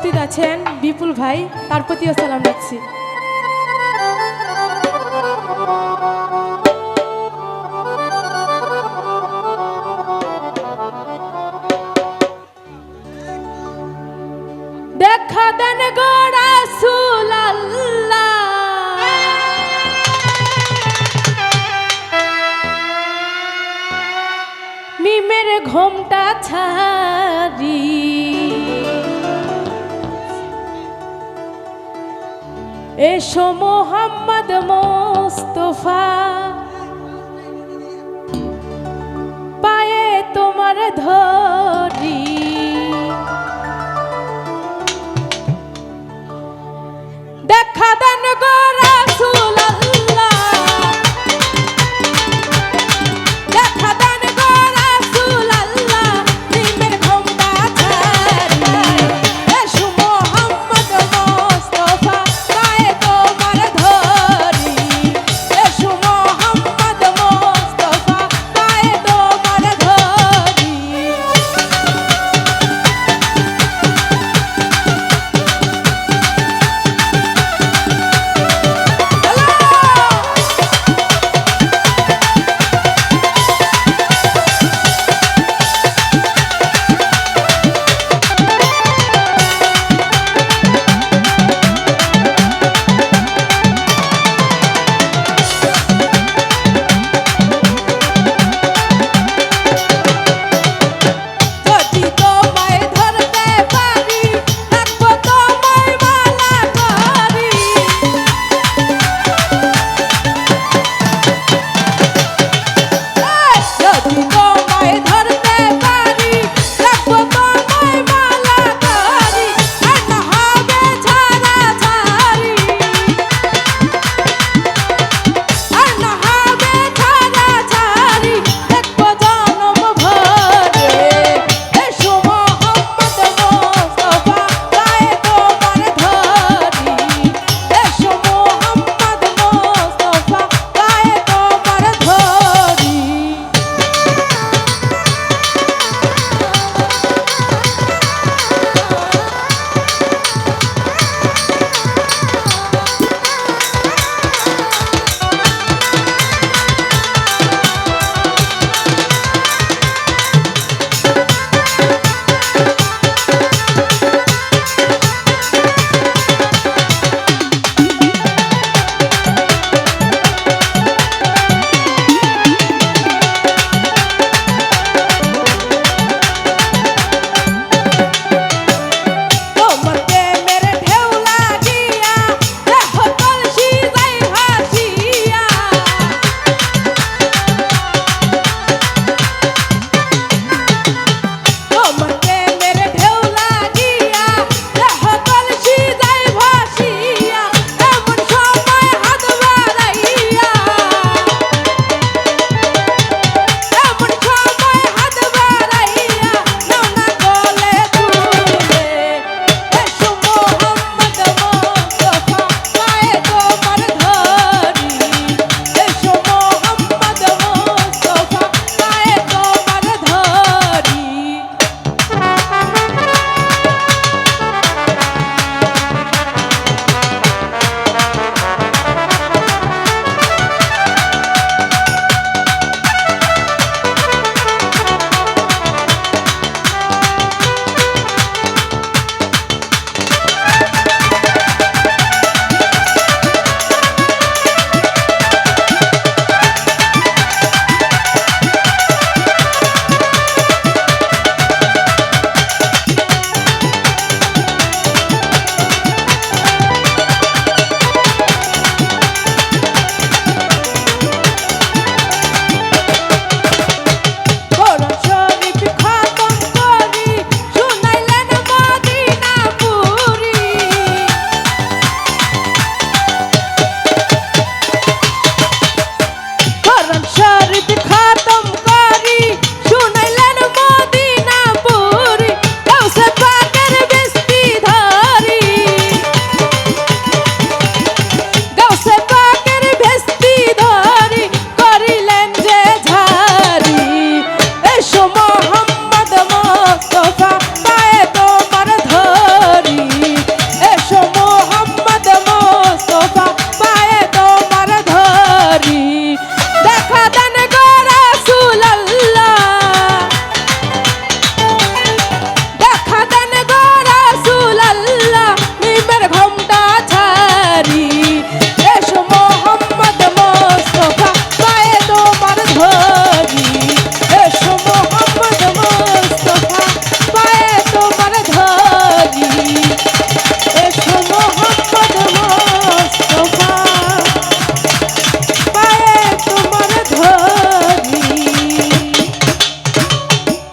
উপস্থিত আছেন বিপুল ভাই তার প্রতিও সালাম রাখছি। দেখা ঘোমটা ছাড়ি। এসো মোহাম্মদ মোস্তফা। পায়ে তোমার ধর